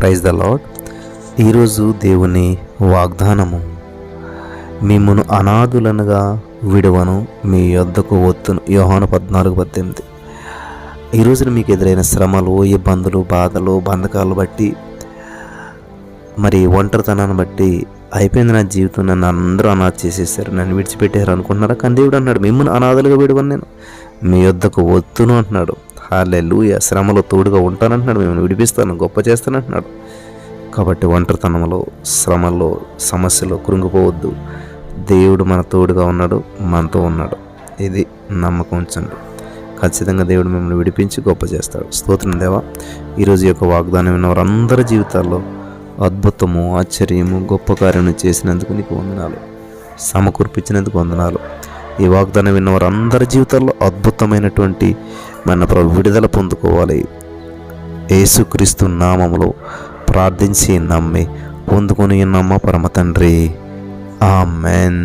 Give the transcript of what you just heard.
Praise the lord ఈరోజు దేవుని వాగ్దానము. మిమ్మను అనాథులనుగా విడవను మీ యొద్దకు ఒత్తును యోహాను పద్నాలుగు పద్దెనిమిది. ఈ రోజున మీకు ఎదురైన శ్రమలు ఇబ్బందులు బాధలు బంధకాలు బట్టి మరి ఒంటరితనాన్ని బట్టి అయిపోయింది నా జీవితం. నన్ను అందరూ అనాథ చేసేసారు. నన్ను విడిచిపెట్టారు అనుకుంటున్నారా? కానీ దేవుడు అన్నాడు మిమ్మల్ని అనాథలుగా విడవను నేను. మీ యొద్దకు ఒత్తును అంటున్నాడు. హాలెలూయ. శ్రమలో తోడుగా ఉంటానంటున్నాడు. మిమ్మల్ని విడిపిస్తాను. గొప్ప చేస్తానంటున్నాడు. కాబట్టి ఒంటరితనంలో శ్రమలో సమస్యలో కృంగిపోవద్దు దేవుడు మన తోడుగా ఉన్నాడు. మనతో ఉన్నాడు. ఇది నమ్మకం ఉంచండి. ఖచ్చితంగా దేవుడు మిమ్మల్ని విడిపించి గొప్ప చేస్తాడు. స్తోత్రం దేవా. ఈరోజు యొక్క వాగ్దానం విన్న వారందరి జీవితాల్లో అద్భుతము ఆశ్చర్యము గొప్ప కార్యం చేసినందుకు నీకు వందనాలు. సమకూర్పించినందుకు వందనాలు. ఈ వాగ్దానం విన్న వారందరి జీవితాల్లో అద్భుతమైనటువంటి మన ప్రభు విడుదల పొందుకోవాలి. యేసుక్రీస్తు నామములో ప్రార్థించి నమ్మి పొందుకొని నమ్మ పరమ తండ్రి? ఆమెన్.